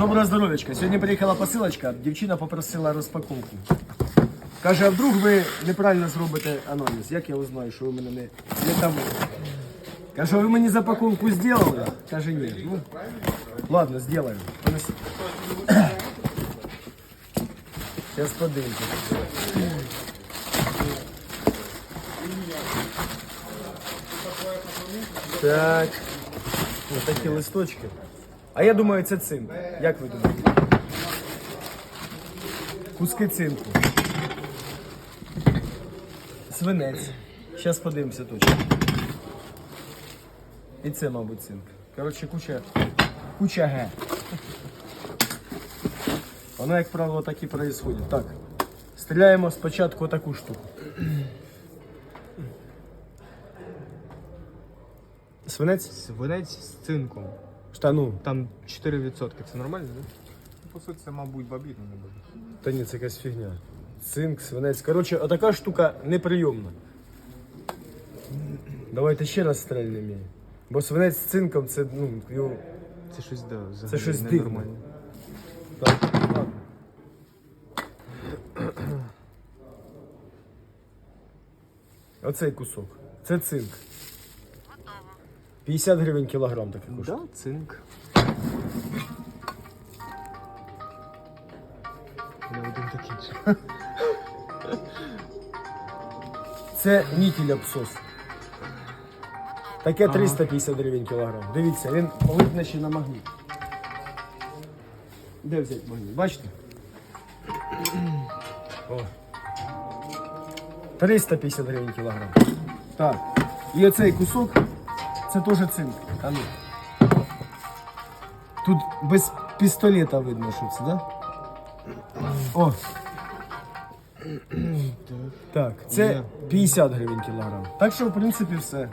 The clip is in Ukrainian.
Доброго здоров'ячка. Сьогодні приїхала посилочка, дівчина попросила розпаковку. Каже, а вдруг ви неправильно зробите аналіз? Як я узнаю, що ви мене не, не там? Каже, ви мені запаковку зробили? Каже, ні. Ну, ладно, зробимо. Понеси. Зараз подивимося. Так. Ось такі листочки. А я думаю, це цинк. Як ви думаєте? Куски цинку. Свинець. Зараз подивимося точно. І це, мабуть, цинк. Коротше, куча. Куча Г. Воно, як правило, так і відбувається. Так. Стріляємо спочатку таку штуку. Свинець? Свинець з цинком. Штану. Там 4%. Це нормально, так? По суті, це, мабуть, бабітно не буде. Та ні, це якась фігня. Цинк, свинець. Коротше, отака штука неприйомна. Давайте ще раз стрельнемо її. Бо свинець з цинком це, ну, його... Це щось, да, взагалі Це щось ненормально. Так, ладно. Оцей кусок. Це цинк. 50 гривень кілограм такий коштує. Да, цинк. Не один такий же. Це нітіль абсос. Таке 350 гривень кілограм. Дивіться, він визначений на магніт. Де взяти магніт? Бачите? О. 350 гривень кілограм. Так. І оцей кусок, це теж цинк. А ну. Тут без пістолета видно, що це, да? О. Так, це 50 гривень кілограм. Так що, в принципі, все.